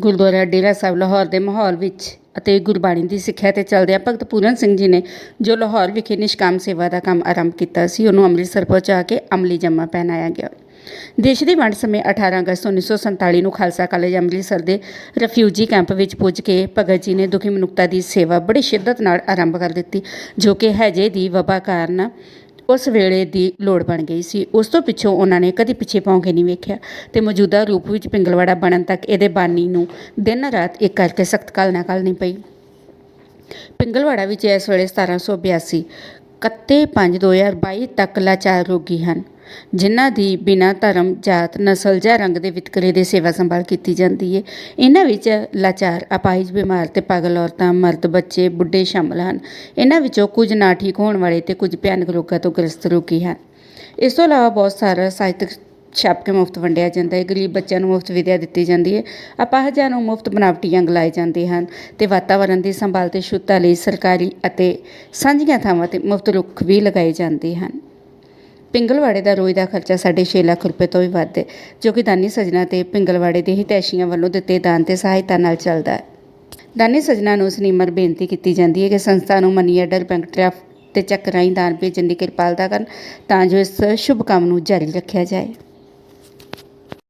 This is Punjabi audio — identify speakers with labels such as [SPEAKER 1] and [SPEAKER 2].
[SPEAKER 1] ਗੁਰਦੁਆਰਾ ਡੇਰਾ ਸਾਹਿਬ ਲਾਹੌਰ ਦੇ ਮਾਹੌਲ ਵਿੱਚ ਅਤੇ ਗੁਰਬਾਣੀ ਦੀ ਸਿੱਖਿਆ ਤੇ ਚੱਲਦਿਆਂ ਭਗਤ ਪੂਰਨ ਸਿੰਘ ਜੀ ਨੇ ਜੋ ਲਾਹੌਰ ਵਿਖੇ ਨਿਸ਼ਕਾਮ ਸੇਵਾ ਦਾ ਕੰਮ ਆਰੰਭ ਕੀਤਾ ਸੀ, ਉਹਨੂੰ ਅੰਮ੍ਰਿਤਸਰ ਪਹੁੰਚਾ ਕੇ ਅਮਲੀ ਜਮਾ ਪਹਿਨਾਇਆ ਗਿਆ। ਦੇਸ਼ ਦੀ ਵੰਡ ਸਮੇਂ 18 ਅਗਸਤ 1947 ਨੂੰ ਖਾਲਸਾ ਕਾਲਜ ਅੰਮ੍ਰਿਤਸਰ ਦੇ ਰੈਫਿਊਜੀ ਕੈਂਪ ਵਿੱਚ ਪੁੱਜ ਕੇ ਭਗਤ ਜੀ ਨੇ ਦੁਖੀ ਮਨੁੱਖਤਾ ਦੀ ਸੇਵਾ ਬੜੀ ਸ਼ਿੱਦਤ ਨਾਲ ਆਰੰਭ ਕਰ ਦਿੱਤੀ, ਜੋ ਕਿ ਹੈਜੇ ਦੀ ਵਬਾ ਕਾਰਨ ਉਸ ਵੇਲੇ ਦੀ ਲੋੜ ਬਣ ਗਈ ਸੀ। ਉਸ ਤੋਂ ਪਿੱਛੋਂ ਉਹਨਾਂ ਨੇ ਕਦੀ ਪਿੱਛੇ ਪਾਉਂ ਕੇ ਨਹੀਂ ਵੇਖਿਆ ਤੇ ਮੌਜੂਦਾ ਰੂਪ ਵਿੱਚ ਪਿੰਗਲਵਾੜਾ ਬਣਨ ਤੱਕ ਇਹਦੇ ਬਾਨੀ ਨੂੰ ਦਿਨ ਰਾਤ ਇੱਕ ਕਰਕੇ ਸਖਤ ਕਾਲ ਨਾ ਕਰਨੀ ਪਈ। ਪਿੰਗਲਵਾੜਾ ਵਿੱਚ ਇਸ ਵੇਲੇ 1782 ਕੱਤੇ 5 2022 ਤੱਕ ਲਾਚਾਰ ਰੋਗੀ ਹਨ। ਜਿਨ੍ਹਾਂ ਦੀ ਬਿਨਾਂ ਧਰਮ, ਜਾਤ, ਨਸਲ ਜਾਂ ਰੰਗ ਦੇ ਵਿਤਕਰੇ ਦੇ ਸੇਵਾ ਸੰਭਾਲ ਕੀਤੀ ਜਾਂਦੀ ਹੈ। ਇਹਨਾਂ ਵਿੱਚ ਲਾਚਾਰ, ਅਪਾਹਿਜ, ਬਿਮਾਰ ਤੇ ਪਾਗਲ ਔਰਤਾਂ, ਮਰਦ, ਬੱਚੇ, ਬੁੱਢੇ ਸ਼ਾਮਲ ਹਨ। ਇਹਨਾਂ ਵਿੱਚੋਂ ਕੁਝ ਨਾ ਠੀਕ ਹੋਣ ਵਾਲੇ ਤੇ ਕੁਝ ਭਿਆਨਕ ਰੋਗਾਂ ਤੋਂ ਗ੍ਰਸਤ ਰੋਗੀ ਹਨ। ਇਸ ਤੋਂ ਇਲਾਵਾ ਬਹੁਤ ਸਾਰਾ ਸਾਹਿਤਕ ਛਾਪ ਕੇ ਮੁਫਤ ਵੰਡਿਆ ਜਾਂਦਾ ਹੈ। ਗਰੀਬ ਬੱਚਿਆਂ ਨੂੰ ਮੁਫਤ ਵਿਦਿਆ ਦਿੱਤੀ ਜਾਂਦੀ ਹੈ। ਅਪਾਹਜਾਂ ਨੂੰ ਮੁਫਤ ਬਨਾਵਟੀ ਅੰਗ ਲਾਏ ਜਾਂਦੇ ਹਨ ਤੇ ਵਾਤਾਵਰਣ ਦੀ ਸੰਭਾਲ ਤੇ ਸ਼ੁੱਧਤਾ ਲਈ ਸਰਕਾਰੀ ਅਤੇ ਸਾਂਝੀਆਂ ਥਾਵਾਂ ਤੇ ਮੁਫਤ ਰੁੱਖ ਵੀ ਲਗਾਏ ਜਾਂਦੇ ਹਨ। ਪਿੰਗਲਵਾੜੇ ਦਾ ਰੋਜ਼ ਦਾ ਖਰਚਾ 6.5 ਲੱਖ ਰੁਪਏ ਤੋਂ ਵੀ ਵੱਧ ਹੈ, ਜੋ ਕਿ ਦਾਨੀ ਸਜਣਾ ਤੇ ਪਿੰਗਲਵਾੜੇ ਦੇ ਹਿਤੈਸ਼ੀਆਂ ਵੱਲੋਂ ਦਿੱਤੇ ਦਾਨ ਤੇ ਸਹਾਇਤਾ ਨਾਲ ਚੱਲਦਾ ਹੈ। ਦਾਨੀ ਸਜਣਾ ਨੂੰ ਸਨੀਮਰ ਬੇਨਤੀ ਕੀਤੀ ਜਾਂਦੀ ਹੈ ਕਿ ਸੰਸਥਾ ਨੂੰ ਮਨੀ ਆਰਡਰ, ਬੈਂਕ ਡਰਾਫਟ ਤੇ ਚੱਕ ਰਾਹੀਂ ਦਾਨ ਭੇਜਣ ਦੀ ਕਿਰਪਾਲਤਾ ਕਰਨ ਤਾਂ ਜੋ ਇਸ ਸ਼ੁਭ ਕੰਮ ਨੂੰ ਜਾਰੀ ਰੱਖਿਆ ਜਾਏ।